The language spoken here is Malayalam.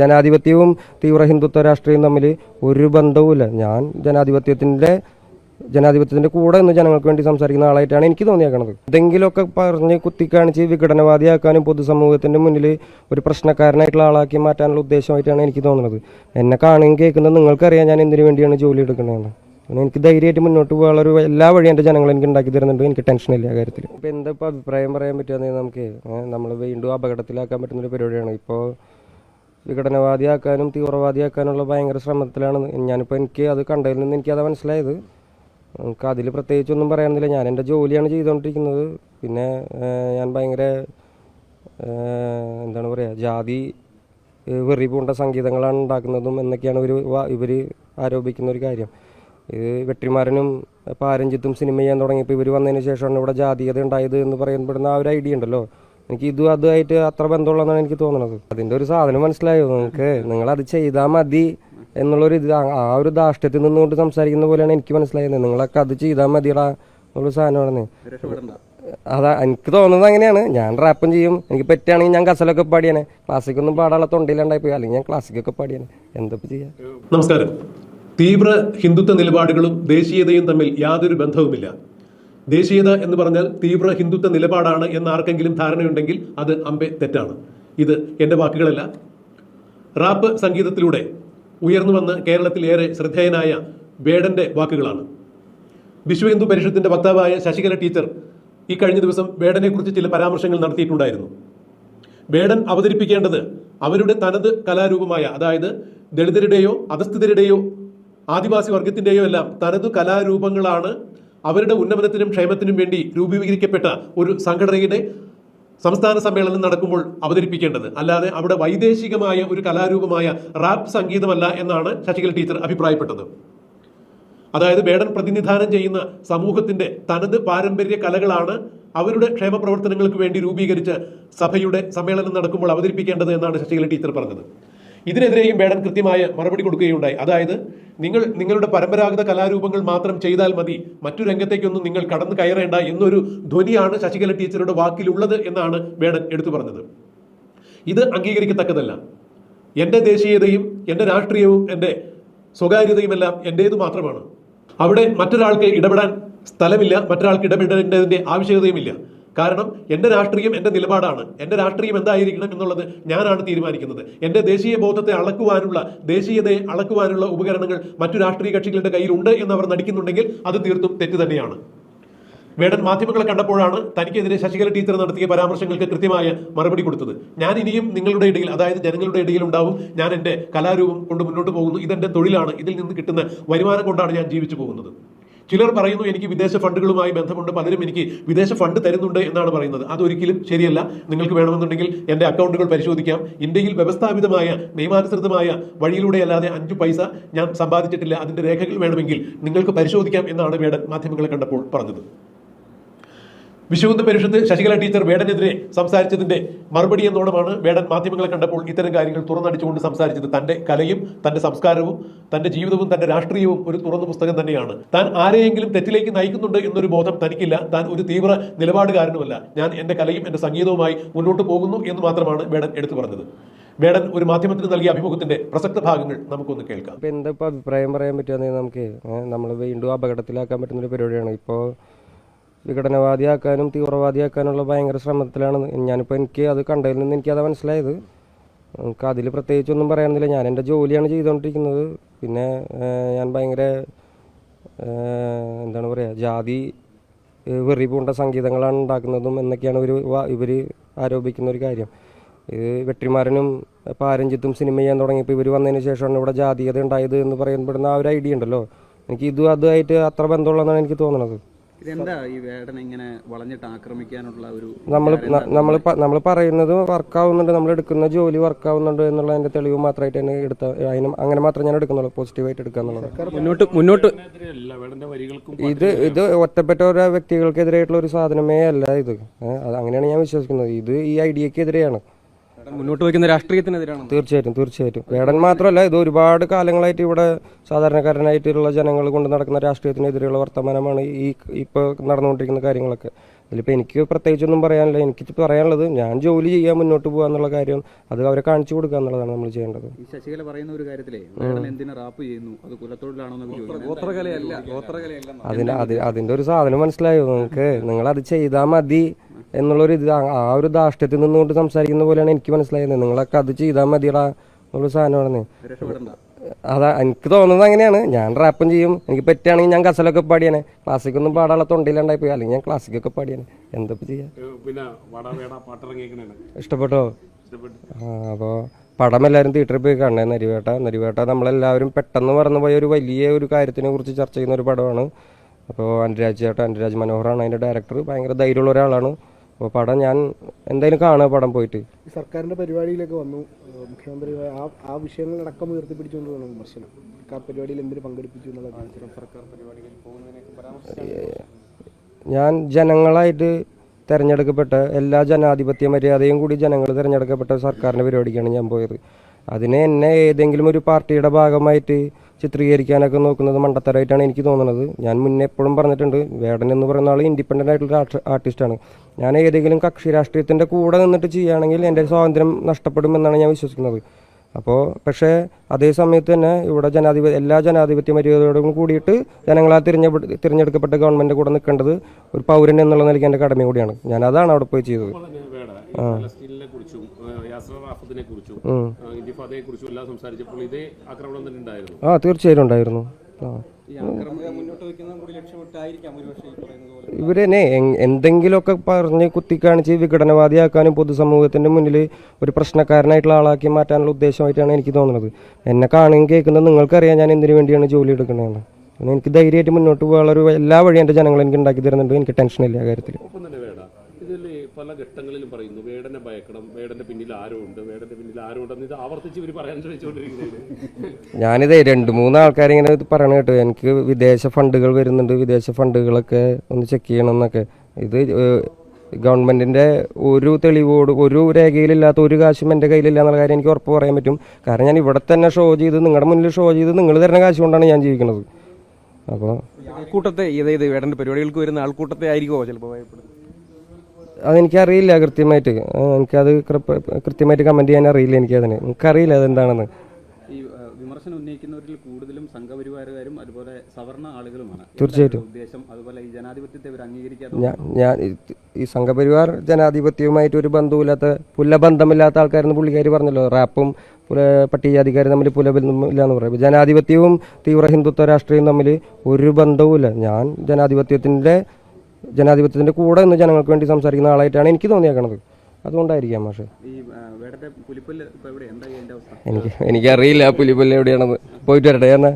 ജനാധിപത്യവും തീവ്ര ഹിന്ദുത്വ രാഷ്ട്രീയവും തമ്മിൽ ഒരു ബന്ധവുമില്ല. ഞാൻ ജനാധിപത്യത്തിന്റെ ജനാധിപത്യത്തിന്റെ കൂടെ നിന്ന് ജനങ്ങൾക്ക് വേണ്ടി സംസാരിക്കുന്ന ആളായിട്ടാണ് എനിക്ക് തോന്നിയേക്കണത്. എന്തെങ്കിലുമൊക്കെ പറഞ്ഞ് കുത്തിക്കാണിച്ച് വിഘടനവാദിയാക്കാനും പൊതുസമൂഹത്തിന്റെ മുന്നിൽ ഒരു പ്രശ്നക്കാരനായിട്ടുള്ള ആളാക്കി മാറ്റാനുള്ള ഉദ്ദേശമായിട്ടാണ് എനിക്ക് തോന്നുന്നത്. എന്നെ കാണുകയും കേൾക്കുന്നത് നിങ്ങൾക്കറിയാം ഞാൻ എന്തിനു വേണ്ടിയാണ് ജോലി എടുക്കുന്നതെന്ന്. പിന്നെ എനിക്ക് ധൈര്യമായിട്ട് മുന്നോട്ട് പോകാനുള്ള ഒരു എല്ലാ വഴിയും എന്റെ ജനങ്ങൾ എനിക്ക് ഉണ്ടാക്കി തരുന്നുണ്ട്. എനിക്ക് ടെൻഷനില്ല ആ കാര്യത്തിൽ. ഇപ്പോൾ എന്താ ഇപ്പോൾ അഭിപ്രായം പറയാൻ പറ്റുകയെന്ന് നമുക്ക്? നമ്മൾ വീണ്ടും അപകടത്തിലാക്കാൻ പറ്റുന്നൊരു പരിപാടിയാണ്. ഇപ്പോൾ വിഘടനവാദിയാക്കാനും തീവ്രവാദിയാക്കാനുള്ള ഭയങ്കര ശ്രമത്തിലാണ് ഞാനിപ്പോൾ എനിക്ക് അത് കണ്ടതിൽ നിന്ന് എനിക്കത് മനസ്സിലായത്. നമുക്ക് അതിൽ പ്രത്യേകിച്ചൊന്നും പറയാനില്ല ഞാൻ എന്റെ ജോലിയാണ് ചെയ്തുകൊണ്ടിരിക്കുന്നത്. പിന്നെ ഞാൻ ഭയങ്കര എന്താണ് പറയുക ജാതി വെറി പൂണ്ട സംഗീതങ്ങളാണ് ഉണ്ടാക്കുന്നതും എന്നൊക്കെയാണ് ഇവർ ഇവർ ആരോപിക്കുന്ന ഒരു കാര്യം. ഇത് വെട്ടിമാരനും പാരഞ്ചിത്തും സിനിമ ചെയ്യാൻ തുടങ്ങിയപ്പോൾ ഇവർ വന്നതിന് ശേഷമാണ് ഇവിടെ ജാതീയത ഉണ്ടായത് എന്ന് പറയപ്പെടുന്ന ആ ഒരു ഐഡിയ ഉണ്ടല്ലോ. എനിക്ക് ഇതും അതുമായിട്ട് അത്ര ബന്ധമുള്ളതാണ് എനിക്ക് തോന്നുന്നത് അതിന്റെ ഒരു സാധനം മനസ്സിലായോ? നിങ്ങൾക്ക് നിങ്ങൾ അത് ചെയ്താൽ മതി എന്നുള്ളൊരു ഇത് ആ- ഒരു ധാഷ്ട്യത്തിൽ നിന്നുകൊണ്ട് സംസാരിക്കുന്ന പോലെയാണ് എനിക്ക് മനസ്സിലായത് നിങ്ങളൊക്കെ അത് ചെയ്താൽ മതിയടാ എന്നുള്ള സാധനമാണെന്ന്. അതാ എനിക്ക് തോന്നുന്നത് അങ്ങനെയാണ്. ഞാൻ റാപ്പും ചെയ്യും. എനിക്ക് പറ്റുകയാണെങ്കിൽ ഞാൻ ഗസലൊക്കെ പാടിയാണ്. ക്ലാസിക്കൊന്നും പാടാനുള്ള തൊണ്ടയിലുണ്ടായി പോയി. അല്ലെങ്കിൽ ഞാൻ ക്ലാസിക്കൊക്കെ പാടിയാണ്. എന്തൊക്കെ ചെയ്യാം? നമസ്കാരം. തീവ്ര ഹിന്ദുത്വ നിലപാടുകളും ദേശീയതയും തമ്മിൽ യാതൊരു ബന്ധവുമില്ല. ദേശീയത എന്ന് പറഞ്ഞാൽ തീവ്ര ഹിന്ദുത്വ നിലപാടാണ് എന്ന് ആർക്കെങ്കിലും ധാരണയുണ്ടെങ്കിൽ അത് അമ്പെ തെറ്റാണ്. ഇത് എന്റെ വാക്കുകളല്ല. റാപ്പ് സംഗീതത്തിലൂടെ ഉയർന്നു വന്ന് കേരളത്തിൽ ഏറെ ശ്രദ്ധേയനായ വേടന്റെ വാക്കുകളാണ്. വിശ്വ ഹിന്ദു പരിഷത്തിന്റെ വക്താവായ ശശികല ടീച്ചർ ഈ കഴിഞ്ഞ ദിവസം വേടനെക്കുറിച്ച് ചില പരാമർശങ്ങൾ നടത്തിയിട്ടുണ്ടായിരുന്നു. വേടൻ അവതരിപ്പിക്കേണ്ടത് അവരുടെ തനത് കലാരൂപമായ അതായത് ദളിതരുടെയോ അധസ്ഥിതരുടെയോ ആദിവാസി വർഗത്തിന്റെയോ എല്ലാം തനത് കലാരൂപങ്ങളാണ് അവരുടെ ഉന്നമനത്തിനും ക്ഷേമത്തിനും വേണ്ടി രൂപീകരിക്കപ്പെട്ട ഒരു സംഘടനയുടെ സംസ്ഥാന സമ്മേളനം നടക്കുമ്പോൾ അവതരിപ്പിക്കേണ്ടത്. അല്ലാതെ അവിടെ വൈദേശികമായ ഒരു കലാരൂപമായ റാപ്പ് സംഗീതമല്ല എന്നാണ് ശശികല ടീച്ചർ അഭിപ്രായപ്പെട്ടത്. അതായത് വേടൻ പ്രതിനിധാനം ചെയ്യുന്ന സമൂഹത്തിന്റെ തനത് പാരമ്പര്യ കലകളാണ് അവരുടെ ക്ഷേമ പ്രവർത്തനങ്ങൾക്ക് വേണ്ടി രൂപീകരിച്ച് സഭയുടെ സമ്മേളനം നടക്കുമ്പോൾ അവതരിപ്പിക്കേണ്ടത് എന്നാണ് ശശികല ടീച്ചർ പറഞ്ഞത്. ഇതിനെതിരെയും ബേഡൻ കൃത്യമായ മറുപടി കൊടുക്കുകയുണ്ടായി. അതായത് നിങ്ങൾ നിങ്ങളുടെ പരമ്പരാഗത കലാരൂപങ്ങൾ മാത്രം ചെയ്താൽ മതി മറ്റു രംഗത്തേക്കൊന്നും നിങ്ങൾ കടന്നു കയറേണ്ട എന്നൊരു ധ്വനിയാണ് ശശികല ടീച്ചറുടെ വാക്കിലുള്ളത് എന്നാണ് ബേഡൻ എടുത്തു പറഞ്ഞത്. ഇത് അംഗീകരിക്കത്തക്കതല്ല. എന്റെ ദേശീയതയും എന്റെ രാഷ്ട്രീയവും എന്റെ സ്വകാര്യതയുമെല്ലാം എന്റേത് മാത്രമാണ്. അവിടെ മറ്റൊരാൾക്ക് ഇടപെടാൻ സ്ഥലമില്ല മറ്റൊരാൾക്ക് ഇടപെടേണ്ടതിന്റെ ആവശ്യകതയുമില്ല. കാരണം എന്റെ രാഷ്ട്രീയം എന്റെ നിലപാടാണ്. എന്റെ രാഷ്ട്രീയം എന്തായിരിക്കണം എന്നുള്ളത് ഞാനാണ് തീരുമാനിക്കുന്നത്. എന്റെ ദേശീയ ബോധത്തെ അളക്കുവാനുള്ള ദേശീയതയെ അളക്കുവാനുള്ള ഉപകരണങ്ങൾ മറ്റു രാഷ്ട്രീയ കക്ഷികളുടെ കയ്യിലുണ്ട് എന്ന് അവർ നടിക്കുന്നുണ്ടെങ്കിൽ അത് തീർത്തും തെറ്റ് തന്നെയാണ്. വേടൻ മാധ്യമങ്ങളെ കണ്ടപ്പോഴാണ് തനിക്കെതിരെ ശശികല ടീച്ചർ നടത്തിയ പരാമർശങ്ങൾക്ക് കൃത്യമായ മറുപടി കൊടുത്തത്. ഞാൻ ഇനിയും നിങ്ങളുടെ ഇടയിൽ അതായത് ജനങ്ങളുടെ ഇടയിൽ ഉണ്ടാവും. ഞാൻ എന്റെ കലാരൂപം കൊണ്ട് മുന്നോട്ട് പോകുന്നു. ഇതെന്റെ തൊഴിലാണ്. ഇതിൽ നിന്ന് കിട്ടുന്ന വരുമാനം കൊണ്ടാണ് ഞാൻ ജീവിച്ചു പോകുന്നത്. ചിലർ പറയുന്നു എനിക്ക് വിദേശ ഫണ്ടുകളുമായി ബന്ധമുണ്ട് പലരും എനിക്ക് വിദേശ ഫണ്ട് തരുന്നുണ്ട് എന്നാണ് പറയുന്നത്. അതൊരിക്കലും ശരിയല്ല. നിങ്ങൾക്ക് വേണമെന്നുണ്ടെങ്കിൽ എന്റെ അക്കൗണ്ടുകൾ പരിശോധിക്കാം. ഇന്ത്യയിൽ വ്യവസ്ഥാപിതമായ നിയമാനുസൃതമായ വഴിയിലൂടെ അല്ലാതെ അഞ്ചു പൈസ ഞാൻ സമ്പാദിച്ചിട്ടില്ല. അതിന്റെ രേഖകൾ വേണമെങ്കിൽ നിങ്ങൾക്ക് പരിശോധിക്കാം എന്നാണ് വേടൻ മാധ്യമങ്ങളെ കണ്ടപ്പോൾ പറഞ്ഞത്. വിശ്വഹിന്ദു പരിഷത്ത് ശശികല ടീച്ചർ വേടനെതിരെ സംസാരിച്ചതിന്റെ മറുപടി എന്നോണമാണ് വേടൻ മാധ്യമങ്ങളെ കണ്ടപ്പോൾ ഇത്തരം കാര്യങ്ങൾ തുറന്നടിച്ചുകൊണ്ട് സംസാരിച്ചത്. തന്റെ കലയും തന്റെ സംസ്കാരവും തന്റെ ജീവിതവും തന്റെ രാഷ്ട്രീയവും ഒരു തുറന്ന പുസ്തകം തന്നെയാണ്. താൻ ആരെയെങ്കിലും തെറ്റിലേക്ക് നയിക്കുന്നുണ്ട് എന്നൊരു ബോധം തനിക്കില്ല. താൻ ഒരു തീവ്ര നിലപാടുകാരനുമല്ല. ഞാൻ എന്റെ കലയും എന്റെ സംഗീതവുമായി മുന്നോട്ട് പോകുന്നു എന്ന് മാത്രമാണ് വേടൻ എടുത്തു പറഞ്ഞത്. വേടൻ ഒരു മാധ്യമത്തിന് നൽകിയ അഭിമുഖത്തിന്റെ പ്രസക്ത ഭാഗങ്ങൾ നമുക്കൊന്ന് കേൾക്കാം. എന്താ ഇപ്പൊ അഭിപ്രായം പറയാൻ പറ്റുക നമുക്ക് നമ്മൾ വീണ്ടും അപകടത്തിലാക്കാൻ പറ്റുന്ന ഒരു പരിപാടിയാണ്. ഇപ്പോൾ വിഘടനവാദിയാക്കാനും തീവ്രവാദിയാക്കാനുള്ള ഭയങ്കര ശ്രമത്തിലാണ് ഞാനിപ്പോൾ എനിക്ക് അത് കണ്ടതിൽ നിന്ന് എനിക്കത് മനസ്സിലായത്. നമുക്ക് അതിൽ പ്രത്യേകിച്ചൊന്നും പറയാനില്ല ഞാൻ എന്റെ ജോലിയാണ് ചെയ്തുകൊണ്ടിരിക്കുന്നത്. പിന്നെ ഞാൻ ഭയങ്കര എന്താണ് പറയുക ജാതി വെറി പൂണ്ട സംഗീതങ്ങളാണ് ഉണ്ടാക്കുന്നതും എന്നൊക്കെയാണ് ഇവർ ഇവർ ആരോപിക്കുന്ന ഒരു കാര്യം. ഇത് വെട്ടിമാരനും പാരഞ്ചിത്തും സിനിമ ചെയ്യാൻ തുടങ്ങിയപ്പോൾ ഇവർ വന്നതിന് ശേഷമാണ് ഇവിടെ ജാതീയത ഉണ്ടായത് എന്ന് പറയപ്പെടുന്ന ആ ഒരു ഐഡിയ ഉണ്ടല്ലോ. എനിക്ക് ഇതും അതുമായിട്ട് അത്ര ബന്ധമുള്ളതെന്നാണ് എനിക്ക് തോന്നുന്നത് ഇതെന്താ ഈ വേടൻ ഇങ്ങനെ വളഞ്ഞിട്ട് ആക്രമിക്കാനുള്ള ഒരു നമ്മൾ നമ്മൾ നമ്മൾ പറയുന്നത് വർക്കാവുന്നുണ്ട് നമ്മൾ എടുക്കുന്ന ജോലി വർക്കാവുന്നുണ്ട് എന്നുള്ളതിന്റെ തെളിവ് മാത്രമായിട്ട് തന്നെ എടുത്ത അതിന് അങ്ങനെ മാത്രം ഞാൻ എടുക്കുന്നുള്ളൂ പോസിറ്റീവായിട്ട് എടുക്കുക എന്നുള്ളത് മുന്നോട്ട് മുന്നോട്ട് ഇത് ഇത് ഒറ്റപ്പെട്ട ഓരോ വ്യക്തികൾക്കെതിരായിട്ടുള്ള ഒരു സാധനമേ അല്ല ഇത്. അങ്ങനെയാണ് ഞാൻ വിശ്വസിക്കുന്നത്. ഇത് ഈ ഐഡിയക്കെതിരെയാണ്. മുന്നോട്ട് വയ്ക്കുന്ന രാഷ്ട്രീയത്തിനെതിരാണ്. തീർച്ചയായിട്ടും തീർച്ചയായിട്ടും. വേടൻ മാത്രമല്ല ഇത് ഒരുപാട് കാലങ്ങളായിട്ട് ഇവിടെ സാധാരണക്കാരനായിട്ടുള്ള ജനങ്ങൾ കൊണ്ട് നടക്കുന്ന രാഷ്ട്രീയത്തിനെതിരെയുള്ള വർത്തമാനമാണ് ഈ ഇപ്പോൾ നടന്നുകൊണ്ടിരിക്കുന്ന കാര്യങ്ങളൊക്കെ. അതിലിപ്പോൾ എനിക്ക് പ്രത്യേകിച്ചൊന്നും പറയാനില്ല. എനിക്ക് പറയാനുള്ളത് ഞാൻ ജോലി ചെയ്യാൻ മുന്നോട്ട് പോകുക എന്നുള്ള കാര്യം അത് അവരെ കാണിച്ചു കൊടുക്കുക എന്നുള്ളതാണ് നമ്മൾ ചെയ്യേണ്ടത്. ഈ ശശികല പറയുന്ന ഒരു കാര്യത്തിലേ എന്തിനു റാപ്പ് ചെയ്യുന്നു? അത് കുലത്തൊഴിലാണോ അതിന് അത് അതിന്റെ ഒരു സാധനം മനസ്സിലായോ നിങ്ങൾക്ക്? നിങ്ങൾ അത് ചെയ്താൽ മതി എന്നുള്ളൊരു ഇത് ആ- ഒരു ദാഷ്ട്യത്തിൽ നിന്നുകൊണ്ട് സംസാരിക്കുന്ന പോലെയാണ് എനിക്ക് മനസ്സിലായത്. നിങ്ങളൊക്കെ അത് ചെയ്താൽ മതിയടാ ഒരു സാധനമാണ് രക്ഷപ്പെടണ്ട. അതാ എനിക്ക് തോന്നുന്നത് അങ്ങനെയാണ്. ഞാൻ റാപ്പും ചെയ്യും. എനിക്ക് പറ്റുകയാണെങ്കിൽ ഞാൻ ഗസലൊക്കെ പാടിയാണ് ക്ലാസ്സിക്കൊന്നും പാടാനുള്ള തൊണ്ടിയിലുണ്ടായി പോയി. അല്ലെങ്കിൽ ഞാൻ ക്ലാസ്സിക്കൊക്കെ പാടിയാണ് എന്തൊക്കെ ചെയ്യാം? ഇഷ്ടപ്പെട്ടു? അപ്പോൾ പടം എല്ലാവരും തിയേറ്ററിൽ പോയി കാണണേ നരിവേട്ട. നരിവേട്ട നമ്മളെല്ലാവരും പെട്ടെന്ന് മറന്നുപോയ ഒരു വലിയ ഒരു കാര്യത്തിനെ കുറിച്ച് ചർച്ച ചെയ്യുന്ന ഒരു പടമാണ്. അപ്പോൾ അനുരാജ് ചേട്ടൻ അനുരാജ് മനോഹറാണ് അതിന്റെ ഡയറക്ടർ ഭയങ്കര ധൈര്യമുള്ള ഒരാളാണ്. അപ്പോൾ പടം ഞാൻ എന്തായാലും കാണുക പടം പോയിട്ട്. ഈ സർക്കാരിന്റെ പരിപാടിയിലേക്ക് വന്നു. മുഖ്യമന്ത്രി ആ ആ വിഷയങ്ങളടക്കം ഉയർത്തിപ്പിടിച്ചുകൊണ്ട് വേണം വിമർശനം. സർക്കാർ പരിപാടിയിൽ എന്തിനു പങ്കെടുപ്പിച്ചു എന്നുള്ള സർക്കാർ പരിപാടിയിൽ ഞാൻ ജനങ്ങളായിട്ട് തിരഞ്ഞെടുക്കപ്പെട്ട എല്ലാ ജനാധിപത്യ മര്യാദയും കൂടി ജനങ്ങൾ തിരഞ്ഞെടുക്കപ്പെട്ട സർക്കാരിന്റെ പരിപാടിക്കാണ് ഞാൻ പോയത്. അതിനെ എന്നെ ഏതെങ്കിലും ഒരു പാർട്ടിയുടെ ഭാഗമായിട്ട് ചിത്രീകരിക്കാനൊക്കെ നോക്കുന്നത് മണ്ടത്തരമായിട്ടാണ് എനിക്ക് തോന്നുന്നത്. ഞാൻ മുന്നേ എപ്പോഴും പറഞ്ഞിട്ടുണ്ട് വേടൻ എന്ന് പറയുന്ന ആൾ ഇൻഡിപെൻഡന്റ് ആയിട്ടുള്ള ആർട്ടിസ്റ്റാണ്. ഞാൻ ഏതെങ്കിലും കക്ഷി രാഷ്ട്രീയത്തിന്റെ കൂടെ നിന്നിട്ട് ചെയ്യുകയാണെങ്കിൽ എന്റെ സ്വാതന്ത്ര്യം നഷ്ടപ്പെടുമെന്നാണ് ഞാൻ വിശ്വസിക്കുന്നത്. അപ്പോൾ പക്ഷേ അതേ സമയത്ത് തന്നെ ഇവിടെ ജനാധിപത്യ എല്ലാ ജനാധിപത്യ മര്യാദയോടും കൂടിയിട്ട് ജനങ്ങളാൽ തിരഞ്ഞെടു തിരഞ്ഞെടുക്കപ്പെട്ട ഗവൺമെന്റ് കൂടെ നിൽക്കേണ്ടത് ഒരു പൗരൻ എന്നുള്ള നിലയ്ക്ക് എന്റെ കടമ കൂടിയാണ്. ഞാൻ അതാണ് അവിടെ പോയി ചെയ്തത്. ആ. തീർച്ചയായും ഉണ്ടായിരുന്നു. ആ. ഇവരെന്നെ എന്തെങ്കിലുമൊക്കെ പറഞ്ഞ് കുത്തിക്കാണിച്ച് വിഘടനവാദിയാക്കാനും പൊതുസമൂഹത്തിന്റെ മുന്നിൽ ഒരു പ്രശ്നക്കാരനായിട്ടുള്ള ആളാക്കി മാറ്റാനുള്ള ഉദ്ദേശമായിട്ടാണ് എനിക്ക് തോന്നുന്നത്. എന്നെ കാണുകയും കേൾക്കുന്നത് നിങ്ങൾക്കറിയാം ഞാൻ എന്തിനു വേണ്ടിയാണ് ജോലി എടുക്കുന്നതെന്ന്. പിന്നെ എനിക്ക് ധൈര്യമായിട്ട് മുന്നോട്ട് പോകാനുള്ള ഒരു എല്ലാ വഴിയും എന്റെ ജനങ്ങൾ എനിക്ക് ഉണ്ടാക്കി തരുന്നുണ്ട്. എനിക്ക് ടെൻഷനില്ല ആ കാര്യത്തിൽ ഒപ്പം തന്നെ വേട ഇതിൽ പല ഘട്ടങ്ങളിലും പറയുന്നു വേടനെ ഭയക്കണം വേടന്റെ പിന്നിൽ ആരോ ഉണ്ട് വേടന്റെ പിന്നിൽ ആരോ ഉണ്ടെന്ന് ഇത് ആവർത്തിച്ച് ഇവർ പറയാൻ ശ്രമിച്ചുകൊണ്ടിരിക്കുന്നത് ഞാനിത് രണ്ട് മൂന്ന് ആൾക്കാർ ഇങ്ങനെ ഇത് പറയണ കേട്ടോ. എനിക്ക് വിദേശ ഫണ്ടുകൾ വരുന്നുണ്ട്. വിദേശ ഫണ്ടുകളൊക്കെ ഒന്ന് ചെക്ക് ചെയ്യണം എന്നൊക്കെ. ഇത് ഗവൺമെന്റിന്റെ ഒരു തെളിവോട് ഒരു രേഖയിലില്ലാത്ത ഒരു കാശും എന്റെ കയ്യിലില്ല എന്നുള്ള കാര്യം എനിക്ക് ഉറപ്പ് പറയാൻ പറ്റും. കാരണം ഞാൻ ഇവിടെ തന്നെ ഷോ ചെയ്ത് നിങ്ങളുടെ മുന്നിൽ ഷോ ചെയ്ത് നിങ്ങൾ തരുന്ന കാശ് കൊണ്ടാണ് ഞാൻ ജീവിക്കുന്നത് അപ്പോൾ ആൾക്കൂട്ടത്തെ ഇതായത് വേടന്റെ പരിപാടികൾക്ക് വരുന്ന ആൾക്കൂട്ടത്തെ ആയിരിക്കുമോ ചിലപ്പോൾ ഭയപ്പെടുന്നത്? അതെനിക്കറിയില്ല കൃത്യമായിട്ട്. എനിക്കത് കൃത്യമായിട്ട് കമന്റ് ചെയ്യാൻ അറിയില്ല എനിക്കതിന്. എനിക്കറിയില്ല അതെന്താണെന്ന്. ഈ വിമർശനം ഉന്നയിക്കുന്നവരിൽ കൂടുതലും അതുപോലെ സവർണ ആളുകളുമാണ്. തീർച്ചയായിട്ടും. ഉദ്ദേശം? അതുപോലെ ഈ ജനാധിപത്യത്തെ ഇവർ അംഗീകരിക്കാതെ ഞാൻ ഈ സംഘപരിവാർ ജനാധിപത്യവുമായിട്ട് ഒരു ബന്ധവുമില്ലാത്ത പുല്ലബന്ധമില്ലാത്ത ആൾക്കാരെന്ന് പുള്ളിക്കാർ പറഞ്ഞല്ലോ. റാപ്പും പട്ടികജാതിക്കാരും തമ്മിൽ പുലബന്ധമില്ല എന്ന് പറയും. ജനാധിപത്യവും തീവ്ര ഹിന്ദുത്വ രാഷ്ട്രീയവും തമ്മിൽ ഒരു ബന്ധവുമില്ല. ഞാൻ ജനാധിപത്യത്തിന്റെ ജനാധിപത്യത്തിന്റെ കൂടെ നിന്ന് ജനങ്ങൾക്ക് വേണ്ടി സംസാരിക്കുന്ന ആളായിട്ടാണ് എനിക്ക് തോന്നിയേക്കണത്. അതുകൊണ്ടായിരിക്കാം പക്ഷേ എനിക്ക് എനിക്കറിയില്ല പുലിപ്പല്ല് എവിടെയാണെന്ന്. പോയിട്ട് വരട്ടെ എന്നാ?